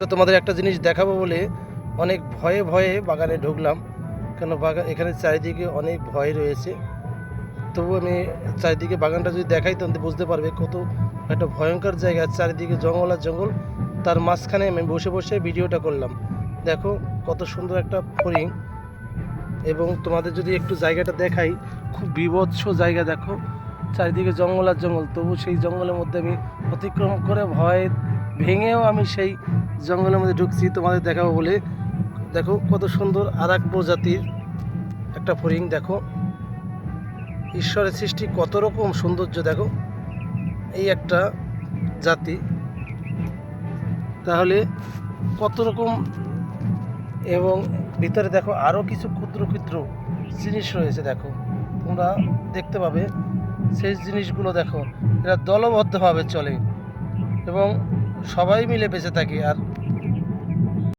তো তোমাদের একটা জিনিস দেখাবো বলে অনেক ভয়ে ভয়ে বাগানে ঢুকলাম। কেন বাগান এখানে চারিদিকে অনেক ভয় রয়েছে। তবু আমি চারিদিকে বাগানটা যদি দেখাই তাহলে বুঝতে পারবে কত একটা ভয়ঙ্কর জায়গা। চারিদিকে জঙ্গল আর জঙ্গল। তার মাঝখানে আমি বসে বসে ভিডিওটা করলাম। দেখো কত সুন্দর একটা ফরিং এবং তোমাদের যদি একটু জায়গাটা দেখাই, খুব বিভৎস জায়গা দেখো। চারিদিকে জঙ্গল আর জঙ্গল। তবু সেই জঙ্গলের মধ্যে আমি অতিক্রম করে ভয় ভেঙেও আমি সেই জঙ্গলের মধ্যে ঢুকছি, তোমাদের দেখাবো বলে। দেখো কত সুন্দর আর এক প্রজাতির একটা ফড়িং, দেখো। ঈশ্বরের সৃষ্টি কত রকম সৌন্দর্য, দেখো। এই একটা জাতি। তাহলে কত রকম এবং ভিতরে দেখো আরও কিছু ক্ষুদ্র ক্ষুদ্র জিনিস রয়েছে, দেখো। তোমরা দেখতে পাবে। সেই জিনিসগুলো দেখো, এরা দলবদ্ধভাবে চলে। এবং সবাই মিলে বেঁচে থাকি। আর